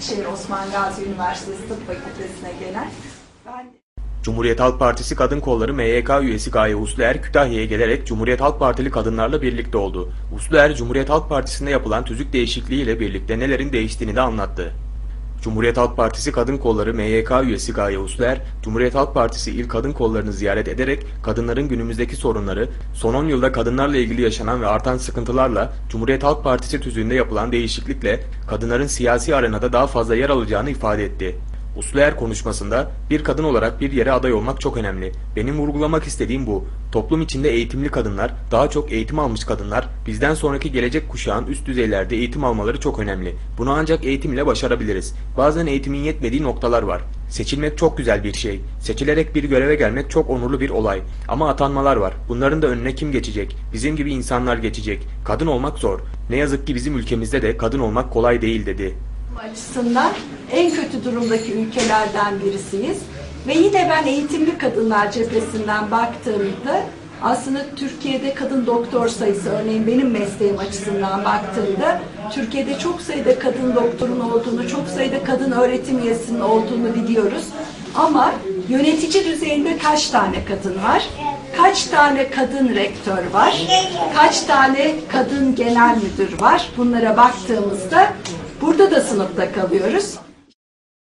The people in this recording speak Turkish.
Eskişehir Osman Gazi Üniversitesi Tıp Fakültesine gelen. Ben Cumhuriyet Halk Partisi Kadın Kolları MYK üyesi Gaye Usluer Kütahya'ya gelerek Cumhuriyet Halk Partili kadınlarla birlikte oldu. Usluer, Cumhuriyet Halk Partisi'nde yapılan tüzük değişikliğiyle birlikte nelerin değiştiğini de anlattı. Cumhuriyet Halk Partisi Kadın Kolları MYK üyesi Gaye Usluer, Cumhuriyet Halk Partisi il kadın kollarını ziyaret ederek kadınların günümüzdeki sorunları, son 10 yılda kadınlarla ilgili yaşanan ve artan sıkıntılarla Cumhuriyet Halk Partisi tüzüğünde yapılan değişiklikle kadınların siyasi arenada daha fazla yer alacağını ifade etti. Usluer konuşmasında bir kadın olarak bir yere aday olmak çok önemli. Benim vurgulamak istediğim bu. Toplum içinde eğitimli kadınlar, daha çok eğitim almış kadınlar, bizden sonraki gelecek kuşağın üst düzeylerde eğitim almaları çok önemli. Bunu ancak eğitim ile başarabiliriz. Bazen eğitimin yetmediği noktalar var. Seçilmek çok güzel bir şey. Seçilerek bir göreve gelmek çok onurlu bir olay. Ama atanmalar var. Bunların da önüne kim geçecek? Bizim gibi insanlar geçecek. Kadın olmak zor. Ne yazık ki bizim ülkemizde de kadın olmak kolay değil dedi. Açısından en kötü durumdaki ülkelerden birisiyiz. Ve yine ben eğitimli kadınlar cephesinden baktığımda aslında Türkiye'de kadın doktor sayısı örneğin benim mesleğim açısından baktığımda Türkiye'de çok sayıda kadın doktorun olduğunu, çok sayıda kadın öğretim üyesinin olduğunu biliyoruz. Ama yönetici düzeyinde kaç tane kadın var? Kaç tane kadın rektör var? Kaç tane kadın genel müdür var? Bunlara baktığımızda burada da sınıfta kalıyoruz.